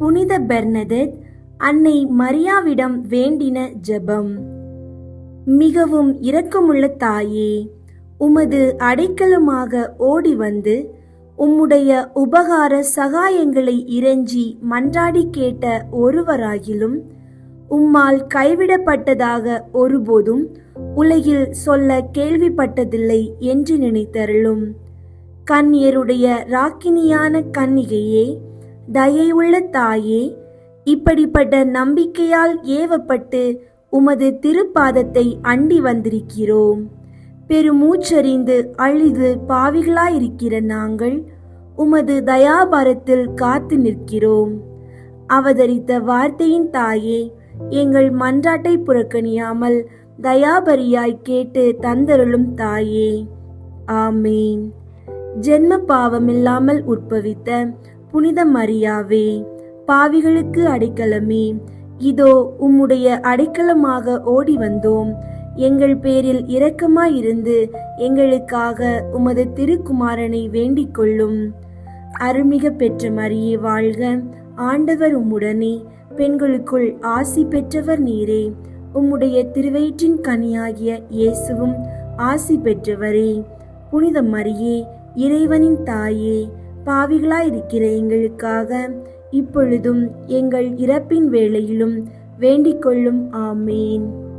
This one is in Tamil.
புனித பெர்னதெத் அன்னை மரியாவிடம் வேண்டின ஜெபம். மிகவும் இரக்கமுள்ள தாயே உமது அடைக்கலமாக ஓடி வந்து உம்முடைய உபகார சகாயங்களை இறைஞ்சி மன்றாடி கேட்ட ஒருவராகிலும் உம்மால் கைவிடப்பட்டதாக ஒருபோதும் உலகில் சொல்ல கேள்விப்பட்டதில்லை என்று நினைத்தருளும். கண்ணியருடைய ராக்கினியான கன்னிகையே தயையுள்ள தாயே இப்படிப்பட்ட நம்பிக்கையால் ஏவப்பட்டு உமது திருப்பாதத்தை அண்டி வந்திருக்கிறோம். பெருமூச்சறிந்து அழிது பாவிகளாயிருக்கிற நாங்கள் உமது தயாபாரத்தில் காத்து நிற்கிறோம். அவதரித்த வார்த்தையின் தாயே எங்கள் மன்றாட்டை புறக்கணியாமல் தயாபரியாய் கேட்டு தந்தருளும் தாயே. ஆமேன். ஜென்ம பாவமில்லாமல் உற்பவித்த புனித மரியாவே பாவிகளுக்கு அடைக்கலமே. இதோ உம்முடைய அடைக்கலமாக ஓடி வந்தோம். எங்கள் பேரில் இரக்கமாயிருந்து எங்களுக்காக உமது திருக்குமாரனை வேண்டிக் கொள்ளும். அருள்மிக பெற்ற மரியே வாழ்க. ஆண்டவர் உம்முடனே. பெண்களுக்குள் ஆசி பெற்றவர் நீரே. உம்முடைய திருவயிற்றின் கனியாகிய இயேசுவும் ஆசி பெற்றவரே. புனித மரியே இறைவனின் தாயே பாவிகளாயிருக்கிற எங்களுக்காக. இப்பொழுதும் எங்கள் இறப்பின் வேளையிலும் வேண்டிக் கொள்ளும் ஆமேன்.